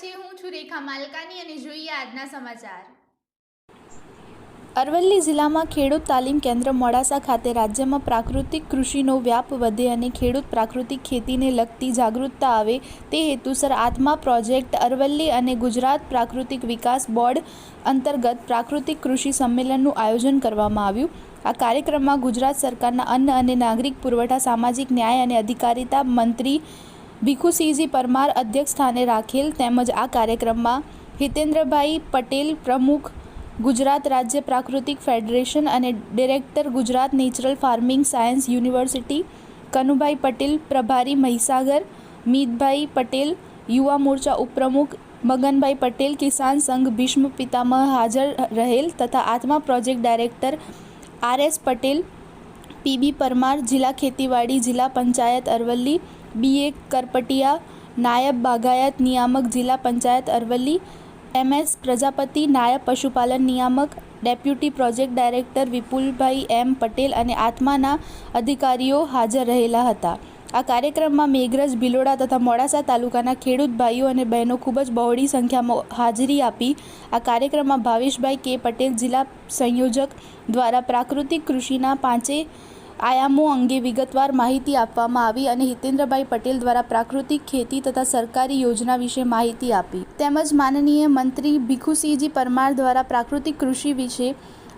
છે. હું છું રેખા માલકાની અને જોઈએ આજના સમાચાર. અરવલ્લી જિલ્લામાં ખેડૂત તાલીમ કેન્દ્ર મોડાસા ખાતે રાજ્યમાં પ્રાકૃતિક કૃષિનો વ્યાપ વધે અને ખેડૂત પ્રાકૃતિક ખેતીને લગતી જાગૃતતા આવે તે હેતુસર આત્મા પ્રોજેક્ટ અરવલ્લી અને ગુજરાત પ્રાકૃતિક વિકાસ બોર્ડ અંતર્ગત પ્રાકૃતિક કૃષિ સંમેલનનું આયોજન કરવામાં આવ્યું. આ કાર્યક્રમમાં ગુજરાત સરકારના અન્ન અને નાગરિક પુરવઠા, સામાજિક ન્યાય અને અધિકારિતા મંત્રી ભીખુસિંહજી પરમાર અધ્યક્ષ સ્થાને રાખેલ તેમજ આ કાર્યક્રમમાં હિતેન્દ્રભાઈ પટેલ પ્રમુખ, ગુજરાત રાજ્ય પ્રાકૃતિક ફેડરેશન અને director Gujarat natural farming science university, Kanubhai Patel, પ્રભારી મહીસાગર, મીતભાઈ પટેલ, યુવા મોરચા ઉપપ્રમુખ, મગનભાઈ પટેલ, કિસાન સંઘ ભીષ્મ પિતામહ હાજર રહેલ તથા આત્મા project director R S Patel PB Parmar, જિલ્લા ખેતીવાડી, જિલ્લા પંચાયત અરવલ્લી બી એ કરપટિયા, નાયબ બાગાયત નિયામક જિલ્લા પંચાયત અરવલ્લી એમએસ પ્રજાપતિ, નાયબ પશુપાલન નિયામક, deputy project director Vipulbhai M Patel અને આત્માના અધિકારીઓ હાજર રહેલા હતા. આ કાર્યક્રમમાં મેઘરજ, ભિલોડા તથા મોડાસા તાલુકાના ખેડૂત ભાઈઓ અને બહેનો ખૂબ જ બહોળી સંખ્યામાં હાજરી આપી. આ કાર્યક્રમમાં ભાવેશભાઈ કે પટેલ જિલ્લા સંયોજક દ્વારા પ્રાકૃતિક કૃષિના પાંચે આયામો અંગે વિગતવાર માહિતી આપવામાં આવી અને હિતેન્દ્રભાઈ પટેલ દ્વારા પ્રાકૃતિક ખેતી તથા સરકારી યોજના વિશે માહિતી આપી. તેમજ માનનીય મંત્રી ભીખુસિંહજી પરમાર દ્વારા પ્રાકૃતિક કૃષિ વિશે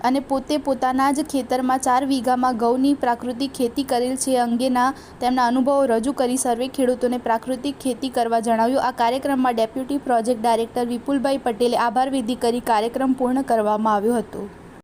અને પોતે પોતાના જ ખેતરમાં ચાર વીઘામાં ઘઉંની પ્રાકૃતિક ખેતી કરેલ છે અંગેના તેમના અનુભવો રજૂ કરી સર્વે ખેડૂતોને પ્રાકૃતિક ખેતી કરવા જણાવ્યું. આ કાર્યક્રમમાં ડેપ્યુટી પ્રોજેક્ટ ડાયરેક્ટર વિપુલભાઈ પટેલે આભાર કરી કાર્યક્રમ પૂર્ણ કરવામાં આવ્યો હતો.